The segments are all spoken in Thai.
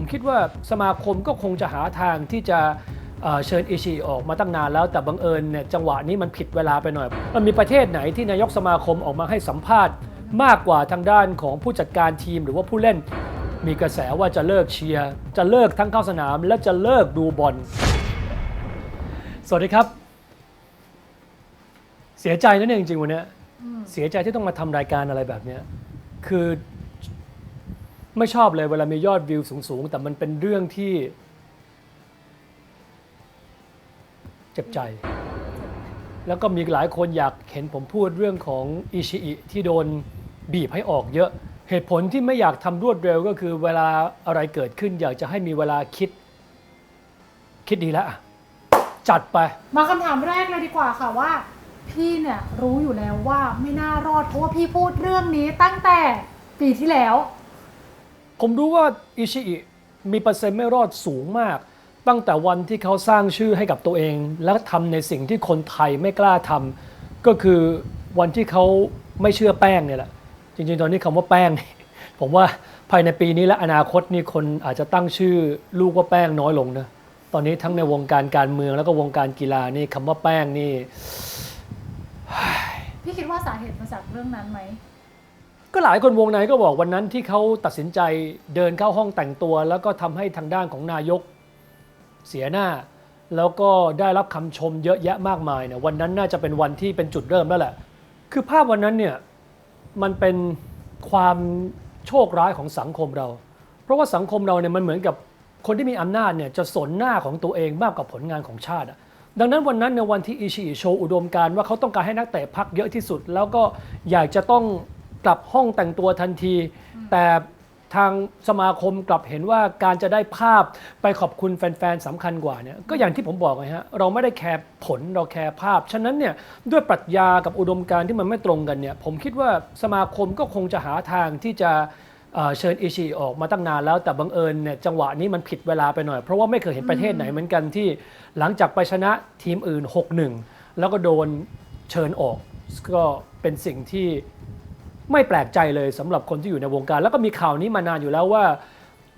ผมคิดว่าสมาคมก็คงจะหาทางที่จะเชิญอิชิออกมาตั้งนานแล้วแต่บังเอิญเนี่ยจังหวะนี้มันผิดเวลาไปหน่อย มันมีประเทศไหนที่นายกสมาคมออกมาให้สัมภาษณ์ มากกว่าทางด้านของผู้จัดการทีมหรือว่าผู้เล่น มีกระแสว่าจะเลิกเชียร์จะเลิกทั้งเข้าสนาม และจะเลิกดูบอลสวัสดีครับ เสียใจนั่นเองจริงๆวันนี้เสียใจที่ต้องมาทำรายการอะไรแบบเนี้คือ ไม่ชอบเลยเวลามียอดวิวสูง ๆ แต่มันเป็นเรื่องที่ เจ็บใจ แล้วก็มีหลายคนอยากเห็นผมพูดเรื่องของอิชิอิที่โดนบีบให้ออกเยอะ เหตุผลที่ไม่อยากทำรวดเร็วก็คือเวลาอะไรเกิดขึ้น อยากจะให้มีเวลาคิด คิดดีแล้วอะจัดไป มาคำถามแรกเลยดีกว่าค่ะว่า พี่เนี่ยรู้อยู่แล้วว่าไม่น่ารอดเพราะว่าพี่พูดเรื่องนี้ตั้งแต่ปีที่แล้ว ผมรู้ว่าอิชิอิมีเปอร์เซ็นต์ไม่รอดสูงมาก ตั้งแต่วันที่เขาสร้างชื่อให้กับตัวเอง และทำในสิ่งที่คนไทยไม่กล้าทำก็คือวันที่เขาไม่เชื่อแป้งเนี่ยแหละ จริงๆ ตอนนี้คำว่าแป้ง ผมว่าภายในปีนี้และอนาคตนี่คนอาจจะตั้งชื่อลูกว่าแป้งน้อยลงนะตอนนี้ทั้งในวงการการเมืองแล้วก็วงการกีฬานี่คำว่าแป้งนี่พี่คิดว่าสาเหตุมาจากเรื่องนั้นไหม ก็หลายคนวงในก็บอกวันนั้นที่เขาตัดสินใจเดินเข้าห้องแต่งตัว แล้วก็ทำให้ทางด้านของนายกเสียหน้า แล้วก็ได้รับคำชมเยอะแยะมากมายเนี่ยวันนั้นน่าจะเป็นวันที่เป็นจุดเริ่มแล้วแหละ คือภาพวันนั้นเนี่ยมันเป็นความโชคร้ายของสังคมเรา เพราะว่าสังคมเราเนี่ยมันเหมือนกับคนที่มีอำนาจเนี่ยจะสนหน้าของตัวเองมากกว่าผลงานของชาติดังนั้นวันนั้นในวันที่อิชิอิโชอุดมการว่าเขาต้องการให้นักเตะพักเยอะที่สุด แล้วก็อยากจะต้อง กลับห้องแต่งตัวทันที แต่ทางสมาคมกลับเห็นว่าการจะได้ภาพไปขอบคุณแฟนๆสำคัญกว่าเนี่ยก็อย่างที่ผมบอกไงฮะเราไม่ได้แคร์ผลเราแคร์ภาพ ฉะนั้นเนี่ยด้วยปรัชญากับอุดมการณ์ที่มันไม่ตรงกันเนี่ยผมคิดว่าสมาคมก็คงจะหาทางที่จะเอ่อเชิญอิชิออกมาตั้งนานแล้วแต่บังเอิญเนี่ยจังหวะนี้มันผิดเวลาไปหน่อย เพราะว่าไม่เคยเห็นประเทศไหนเหมือนกันที่หลังจากไปชนะทีมอื่น 6-1 แล้วก็โดนเชิญออกก็เป็นสิ่งที่ ไม่แปลกใจเลยสำหรับคนที่อยู่ในวงการ แล้วก็มีข่าวนี้มานานอยู่แล้วว่า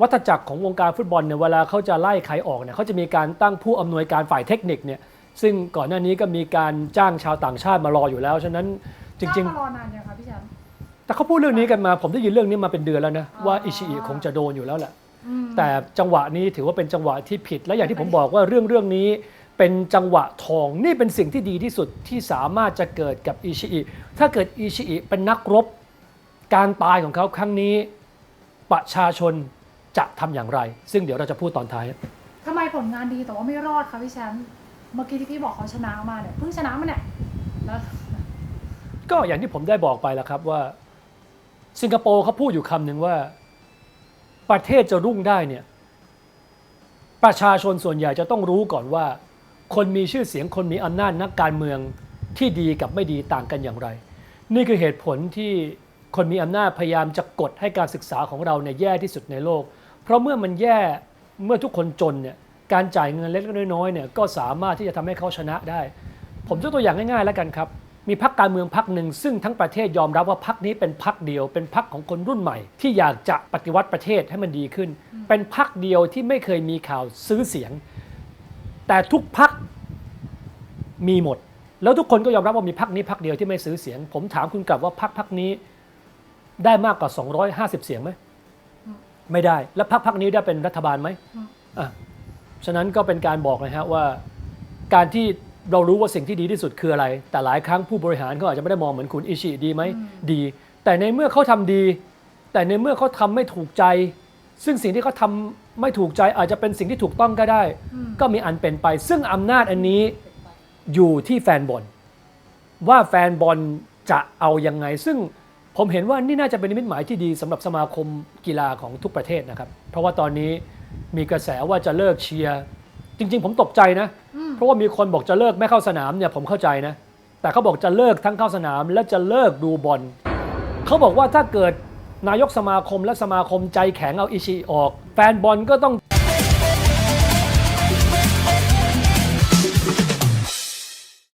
วัฏจักรของวงการฟุตบอลเนี่ยเวลาเขาจะไล่ใครออกเนี่ยเขาจะมีการตั้งผู้อำนวยการฝ่ายเทคนิคเนี่ยซึ่งก่อนหน้านี้ก็มีการจ้างชาวต่างชาติมารออยู่แล้วฉะนั้นจริงจ้ามารอนานยังคะพี่แชมป์ๆแต่เขาพูดเรื่องนี้กันมา ผมได้ยินเรื่องนี้มาเป็นเดือนแล้วนะอ๋อว่าอิชิอิคงจะโดนอยู่แล้วแหละอืมแต่จังหวะนี้ถือว่าเป็นจังหวะที่ผิด และอย่างที่ผมบอกว่าเรื่องเรื่องนี้เป็นจังหวะทองนี่เป็นสิ่งที่ดีที่สุดที่สามารถจะเกิดกับอิชิอิถ้าเกิดอิชิอิเป็นนักรบ การตายของเขาครั้งนี้ ประชาชนจะทำอย่างไร ซึ่งเดี๋ยวเราจะพูดตอนท้าย ทำไมผลงานดีแต่ว่าไม่รอดคะพี่แชมป์เมื่อกี้ที่พี่บอกเขาชนะมาเนี่ยเพิ่งชนะมาเนี่ยแล้วก็อย่างที่ผมได้บอกไปแล้วครับว่า สิงคโปร์เขาพูดอยู่คำหนึ่งว่า ประเทศจะรุ่งได้เนี่ย ประชาชนส่วนใหญ่จะต้องรู้ก่อนว่า คนมีชื่อเสียงคนมีอำนาจนักการเมืองที่ดีกับไม่ดีต่างกันอย่างไร นี่คือเหตุผลที่ คนมีอำนาจพยายามจะกดให้การศึกษาของเราเนี่ยแย่ที่สุดในโลก เพราะเมื่อมันแย่เมื่อทุกคนจนเนี่ยการจ่ายเงินเล็กๆน้อยๆเนี่ยก็สามารถที่จะทำให้เขาชนะได้ ผมยกตัวอย่างง่ายๆแล้วกันครับ มีพักการเมืองพักหนึ่งซึ่งทั้งประเทศยอมรับว่าพักนี้เป็นพักเดียว เป็นพักของคนรุ่นใหม่ ที่อยากจะปฏิวัติประเทศให้มันดีขึ้น เป็นพักเดียวที่ไม่เคยมีข่าวซื้อเสียง แต่ทุกพักมีหมด แล้วทุกคนก็ยอมรับว่ามีพักนี้พักเดียวที่ไม่ซื้อเสียง ผมถามคุณกลับว่าพักพักนี้ ได้มากกว่า 250 เสียงไหมไม่ได้ แล้วพักพักนี้ได้เป็นรัฐบาลไหมอะฉะนั้นก็เป็นการบอกนะฮะว่า การที่เรารู้ว่าสิ่งที่ดีที่สุดคืออะไร แต่หลายครั้งผู้บริหารเขาอาจจะไม่ได้มองเหมือนคุณอิชิดีไหมดี แต่ในเมื่อเขาทำดี แต่ในเมื่อเขาทำไม่ถูกใจ ซึ่งสิ่งที่เขาทำไม่ถูกใจอาจจะเป็นสิ่งที่ถูกต้องก็ได้ ก็มีอันเป็นไป ซึ่งอำนาจอันนี้อยู่ที่แฟนบอลว่าแฟนบอลจะเอายังไง ซึ่ง ผมเห็นว่านี่น่าจะเป็นนิมิตหมายที่ดีสำหรับสมาคมกีฬาของทุกประเทศนะครับ เพราะว่าตอนนี้มีกระแสว่าจะเลิกเชียร์จริง ๆ ผมตกใจนะ เพราะว่ามีคนบอกจะเลิกไม่เข้าสนามเนี่ยผมเข้าใจนะ แต่เขาบอกจะเลิกทั้งเข้าสนามและจะเลิกดูบอลเขาบอกว่าถ้าเกิดนายกสมาคมและสมาคมใจแข็งเอาอิชิออก แฟนบอลก็ต้อง